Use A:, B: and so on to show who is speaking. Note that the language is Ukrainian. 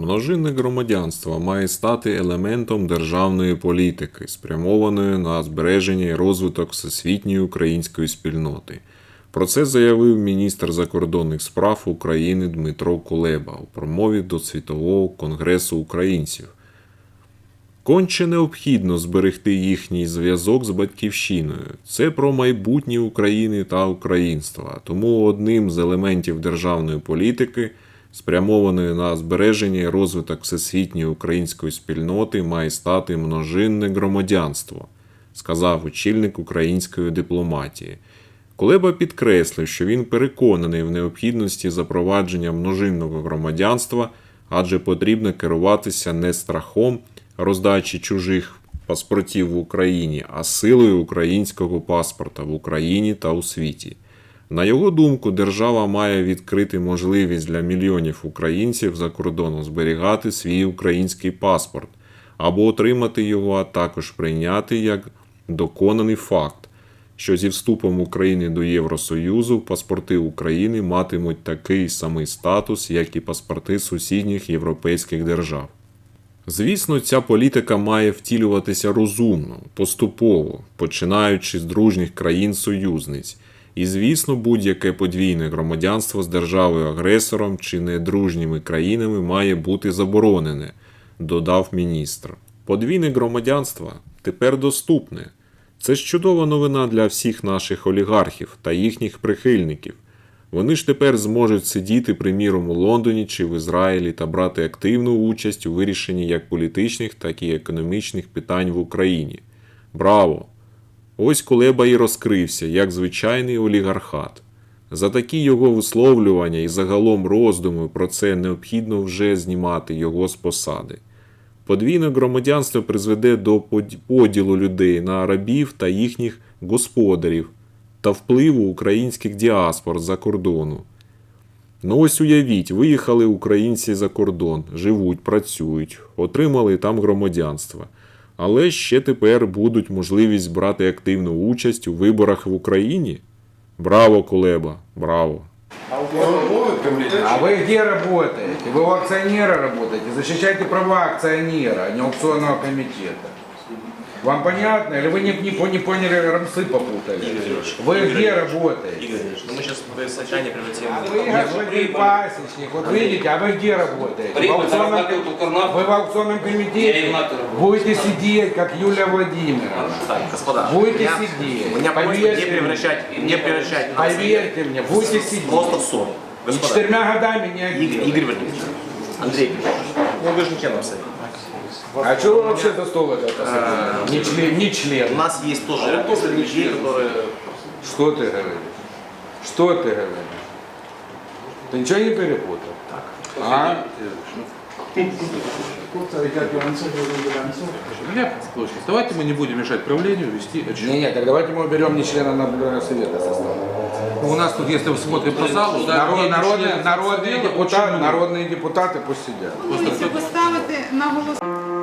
A: Множинне громадянство має стати елементом державної політики, спрямованої на збереження і розвиток всесвітньої української спільноти. Про це заявив міністр закордонних справ України Дмитро Кулеба у промові до Світового конгресу українців. Конче необхідно зберегти їхній зв'язок з батьківщиною. Це про майбутнє України та українства. Тому одним з елементів державної політики, спрямованої на збереження і розвиток всесвітньої української спільноти, має стати множинне громадянство, сказав очільник української дипломатії. Кулеба підкреслив, що він переконаний в необхідності запровадження множинного громадянства, адже потрібно керуватися не страхом роздачі чужих паспортів в Україні, а силою українського паспорта в Україні та у світі. На його думку, держава має відкрити можливість для мільйонів українців за кордоном зберігати свій український паспорт або отримати його, а також прийняти як доконаний факт що зі вступом України до Євросоюзу паспорти України матимуть такий самий статус, як і паспорти сусідніх європейських держав. Звісно, ця політика має втілюватися розумно, поступово, починаючи з дружніх країн-союзниць. І, звісно, будь-яке подвійне громадянство з державою-агресором чи недружніми країнами має бути заборонене, додав міністр. Подвійне громадянство тепер доступне. Це ж чудова новина для всіх наших олігархів та їхніх прихильників. Вони ж тепер зможуть сидіти, приміром, у Лондоні чи в Ізраїлі та брати активну участь у вирішенні як політичних, так і економічних питань в Україні. Браво! Ось Кулеба і розкрився як звичайний олігархат. За такі його висловлювання і загалом роздуми про це необхідно вже знімати його з посади. Подвійне громадянство призведе до поділу людей на рабів та їхніх господарів та впливу українських діаспор за кордону. Ну ось уявіть, виїхали українці за кордон, живуть, працюють, отримали там громадянство. Але ще тепер будуть можливість брати активну участь у виборах в Україні. Браво, Кулеба, браво!
B: А вы где работаете? Вы у акционера работаете? Защищайте права акционера, а не аукционного комитета. Вам понятно? Или вы не, не, не поняли, рамсы попутали? Вы где работаете?
C: Игорь ну мы сейчас в совещание превратим.
B: Вы господин пасечник, вот видите, а вы где работаете? В аукционном, вы в аукционном
D: и
B: комитете будете сидеть, как Юлия Владимировна.
C: Так, господа,
B: Будете
C: меня,
B: сидеть.
C: Меня просят не
B: Поверьте
C: превращать, не превращать нас
B: Поверьте мне, будете сидеть.
C: просто в ссору.
B: И
C: Господа,
B: четырьмя годами не
C: Игорь. Игорь Валерьевич, Андрей Петрович, ну вы же не членом совета.
B: А что вы вообще за стол это посадили? Не член, не
C: У
B: член.
C: нас есть тоже людей, которые...
B: Что ты говоришь? Что ты говоришь? Ты ничего не перепутал? А?
E: Глеб Соколович, давайте мы не будем мешать правлению вести отчет.
B: Не, не, так давайте мы уберем не члена наблюдательного совета состава.
E: У нас тут, если мы смотрим по залу, да,
B: Народ-
E: где
B: народные,
E: члены
B: народные,
E: совета, очень
B: депутаты,
E: много.
B: народные депутаты пусть сидят.
E: Просто
F: Пропозицію
E: кто-
F: поставити на голосування.